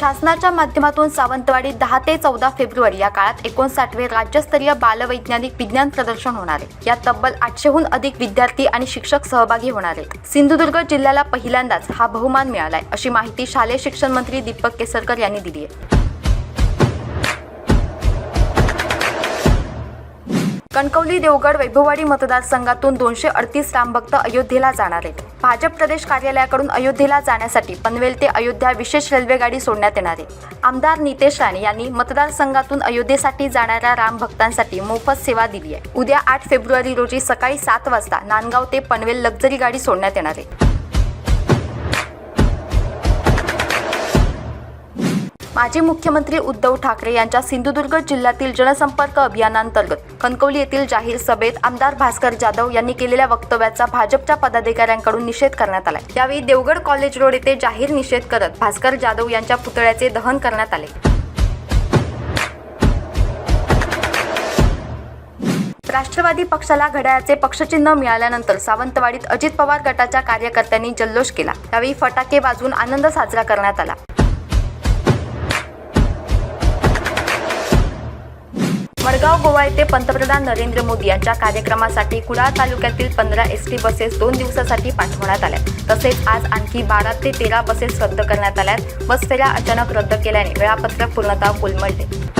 शासनाच्या माध्यमातून सावंतवाडी दहा ते चौदा फेब्रुवारी या काळात एकोणसाठवे राज्यस्तरीय बालवैज्ञानिक विज्ञान प्रदर्शन होणार आहे. यात तब्बल आठशेहून अधिक विद्यार्थी आणि शिक्षक सहभागी होणार आहेत. सिंधुदुर्ग जिल्ह्याला पहिल्यांदाच हा बहुमान मिळालाय अशी माहिती शालेय शिक्षण मंत्री दीपक केसरकर यांनी दिली आहे. कणकवली देवगड वैभववाडी मतदारसंघातून दोनशे अडतीस रामभक्त अयोध्येला जाणार आहेत. भाजप प्रदेश कार्यालयाकडून अयोध्येला जाण्यासाठी पनवेल ते अयोध्या विशेष रेल्वेगाडी सोडण्यात येणार आहे. आमदार नितेश राणे यांनी मतदारसंघातून अयोध्येसाठी जाणाऱ्या राम भक्तांसाठी मोफत सेवा दिली आहे. उद्या आठ फेब्रुवारी रोजी सकाळी सात वाजता नांदगाव ते पनवेल लक्झरी गाडी सोडण्यात येणार आहे. माजी मुख्यमंत्री उद्धव ठाकरे यांच्या सिंधुदुर्ग जिल्ह्यातील जनसंपर्क अभियानांतर्गत कणकवली येथील जाहीर सभेत आमदार भास्कर जाधव यांनी केलेल्या वक्तव्याचा भाजपच्या पदाधिकाऱ्यांकडून निषेध करण्यात आला यावेळी देवगड कॉलेज रोड येथे जाहीर निषेध करत भास्कर जाधव यांच्या पुतळ्याचे दहन करण्यात आले. राष्ट्रवादी पक्षाला घड्याळाचे पक्षचिन्ह मिळाल्यानंतर सावंतवाडीत अजित पवार गटाच्या कार्यकर्त्यांनी जल्लोष केला. यावेळी फटाके वाजवून आनंद साजरा करण्यात आला. मडगाव गोवा येथे पंतप्रधान नरेंद्र मोदी यांच्या कार्यक्रमासाठी कुडाळ तालुक्यातील पंधरा एस टी बसेस दोन दिवसासाठी पाठवण्यात आल्या तसेच आज आणखी बारा ते तेरा बसेस रद्द करण्यात आल्यात. बस फेऱ्या अचानक रद्द केल्याने वेळापत्रक पूर्णतः कोलमडले.